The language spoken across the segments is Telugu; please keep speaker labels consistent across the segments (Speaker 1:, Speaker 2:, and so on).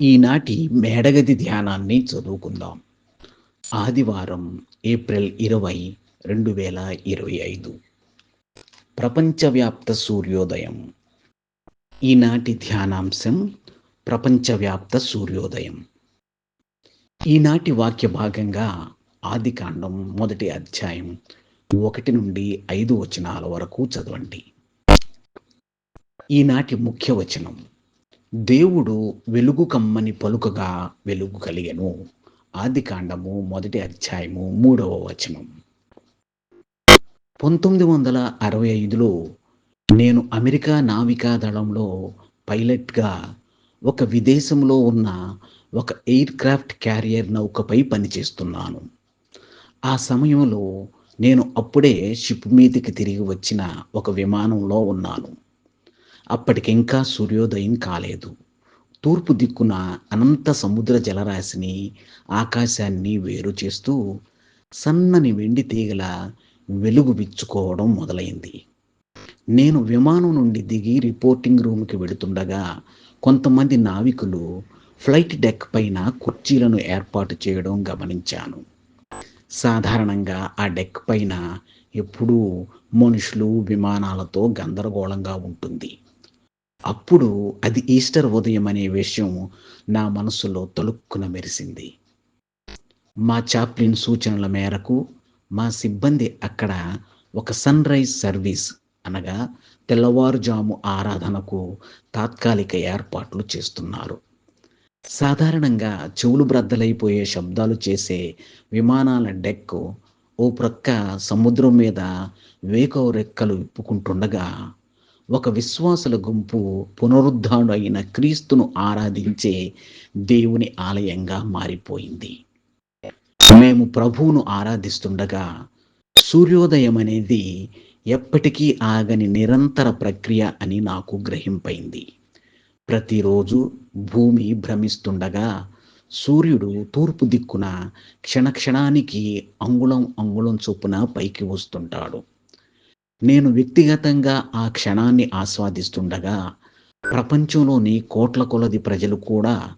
Speaker 1: ఈనాటి మేడగది ధ్యానాన్ని చదువుకుందాం. ఆదివారం ఏప్రిల్ ఇరవై రెండు వేల ఇరవై ఐదు. ప్రపంచవ్యాప్త సూర్యోదయం. ఈనాటి ధ్యానాంశం ప్రపంచవ్యాప్త సూర్యోదయం. ఈనాటి వాక్య భాగంగా ఆదికాండం మొదటి అధ్యాయం ఒకటి నుండి ఐదు వచనాల వరకు చదవండి. ఈనాటి ముఖ్య వచనం దేవుడు వెలుగు కమ్మని పలుకగా వెలుగు కలిగెను. ఆది కాండము మొదటి అధ్యాయము మూడవ వచనం. పంతొమ్మిది వందల అరవై ఐదులో నేను అమెరికా నావికా దళంలో పైలట్గా ఒక విదేశంలో ఉన్న ఒక ఎయిర్ క్రాఫ్ట్ క్యారియర్ నౌకపై పనిచేస్తున్నాను. ఆ సమయంలో నేను అప్పుడే షిప్ మీదకి తిరిగి వచ్చిన ఒక విమానంలో ఉన్నాను. అప్పటికింకా సూర్యోదయం కాలేదు. తూర్పు దిక్కున అనంత సముద్ర జలరాశిని ఆకాశాన్ని వేరు చేస్తూ సన్నని వెండి తీగల వెలుగు విచ్చుకోవడం మొదలైంది. నేను విమానం నుండి దిగి రిపోర్టింగ్ రూమ్కి వెళుతుండగా కొంతమంది నావికులు ఫ్లైట్ డెక్ పైన కుర్చీలను ఏర్పాటు చేయడం గమనించాను. సాధారణంగా ఆ డెక్ పైన ఎప్పుడూ మనుషులు విమానాలతో గందరగోళంగా ఉంటుంది. అప్పుడు అది ఈస్టర్ ఉదయం అనే విషయం నా మనసులో తలుక్కున మెరిసింది. మా చాప్లిన్ సూచనల మేరకు మా సిబ్బంది అక్కడ ఒక సన్ రైజ్ సర్వీస్ అనగా తెల్లవారుజాము ఆరాధనకు తాత్కాలిక ఏర్పాట్లు చేస్తున్నారు. సాధారణంగా చెవులు బ్రద్దలైపోయే శబ్దాలు చేసే విమానాల డెక్ ఓ ప్రక్క సముద్రం మీద వేకో రెక్కలు విప్పుకుంటుండగా ఒక విశ్వాసుల గుంపు పునరుద్ధాడు అయిన క్రీస్తును ఆరాధించే దేవుని ఆలయంగా మారిపోయింది. మేము ప్రభువును ఆరాధిస్తుండగా సూర్యోదయం అనేది ఎప్పటికీ ఆగని నిరంతర ప్రక్రియ అని నాకు గ్రహింపైంది. ప్రతిరోజు భూమి భ్రమిస్తుండగా సూర్యుడు తూర్పు దిక్కున క్షణక్షణానికి అంగుళం అంగుళం చొప్పున పైకి వస్తుంటాడు. నేను వ్యక్తిగతంగా ఆ క్షణాన్ని ఆస్వాదిస్తుండగా ప్రపంచంలోని కోట్ల కొలది ప్రజలు కూడా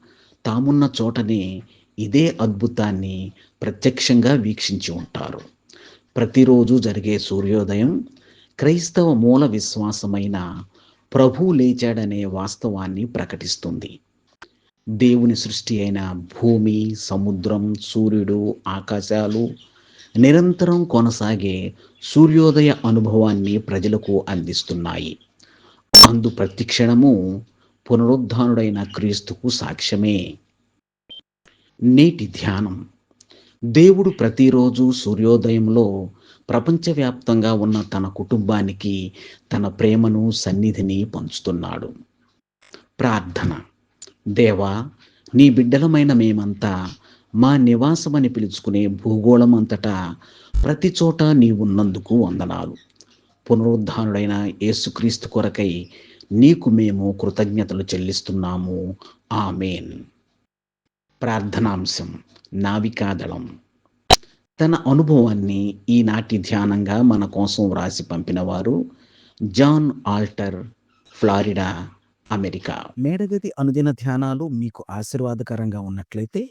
Speaker 1: తామున్న చోటనే ఇదే అద్భుతాన్ని ప్రత్యక్షంగా వీక్షించి ఉంటారు. ప్రతిరోజు జరిగే సూర్యోదయం క్రైస్తవ మూల విశ్వాసమైన ప్రభు లేచాడనే వాస్తవాన్ని ప్రకటిస్తుంది. దేవుని సృష్టి అయిన భూమి సముద్రం సూర్యుడు ఆకాశాలు నిరంతరం కొనసాగే సూర్యోదయ అనుభవాన్ని ప్రజలకు అందిస్తున్నాయి. అందు ప్రతిక్షణము పునరుద్ధానుడైన క్రీస్తుకు సాక్ష్యమే. నేటి ధ్యానం. దేవుడు ప్రతిరోజు సూర్యోదయంలో ప్రపంచవ్యాప్తంగా ఉన్న తన కుటుంబానికి తన ప్రేమను సన్నిధిని పంచుతున్నాడు. ప్రార్థన. దేవా నీ బిడ్డలమైన మేమంతా మా నివాసమని పిలుచుకునే భూగోళం అంతటా ప్రతి చోట నీవున్నందుకు వందనాలు. పునరుద్ధానుడైన యేసుక్రీస్తు కొరకై నీకు మేము కృతజ్ఞతలు చెల్లిస్తున్నాము. ఆమెన్. ప్రార్థనాంశం నావికాదళం. తన అనుభవాన్ని ఈనాటి ధ్యానంగా మన కోసం వ్రాసి పంపిన వారు జాన్ ఆల్టర్ ఫ్లారిడా అమెరికా.
Speaker 2: మేడగది అనుదిన ధ్యానాలు మీకు ఆశీర్వాదకరంగా ఉన్నట్లయితే